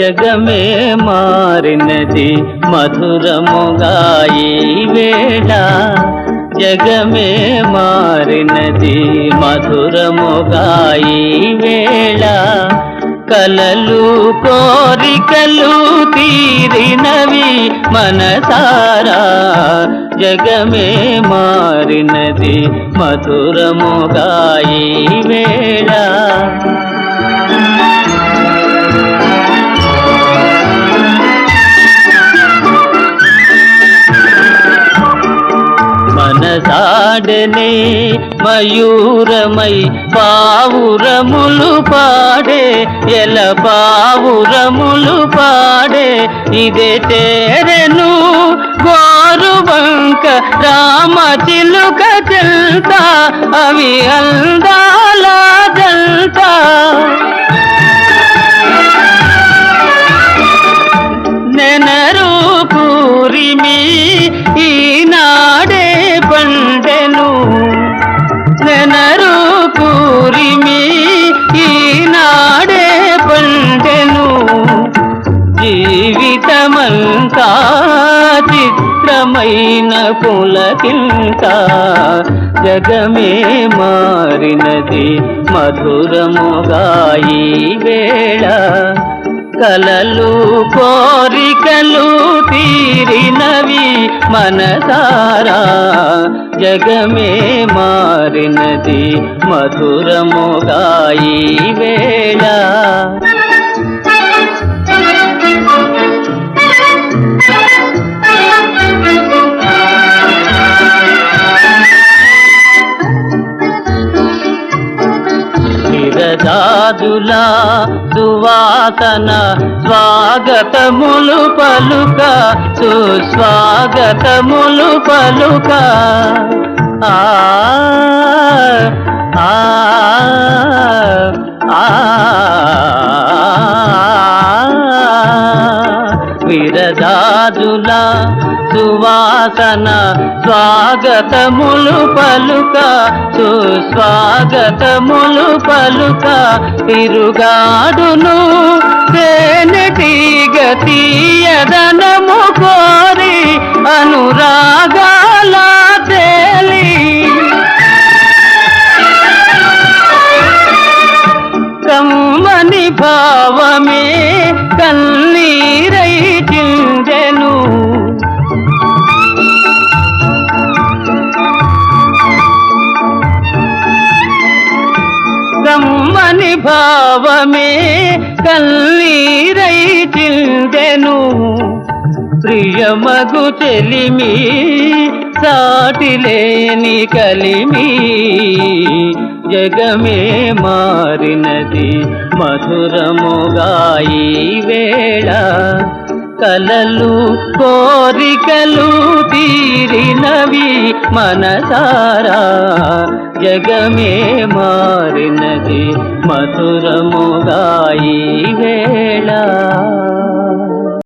జగమే మారినది మధురముగా ఈ వేళ. జగమే మారినది మధురముగా ఈ వేళ. కలలు కోరికలు తీరినవి మనసారా. జగమే మారినది మధురముగా ఈ వేళ. మనసాడనే మయూరమై పావురములు పాడే ఎల పావురములు పాడే ఇదే తేరెను గోరువంక రామ చిలుక చెల్తా అవి అందాల జల్తా. మైన పులకింత జగమే మారినది మధురముగాయి వేళ. కలలు కోరికలు తీరినవి మనసారా జగమే మారినది మధురముగాయి వేళ. విరజాజుల సువాసన స్వాగతములు పలుక సుస్వాగతములు పలుక. ఆ ఆ ఆ సువాసన స్వాగతములు పలుక సుస్వాగతములు పలుక తిరుగాడును తేనెటీగ తీయదనము కోరి అనురా కమ్మని భావమే కన్నీరై చిందెను. ప్రియమగు చెలిమి సాటిలేని కలిమి. జగమే మారినది మధురముగా ఈ వేళ. కలలు కోరికలు తీరినవి మనసారా. జగమే మారి మధురముగా ఈ వేళ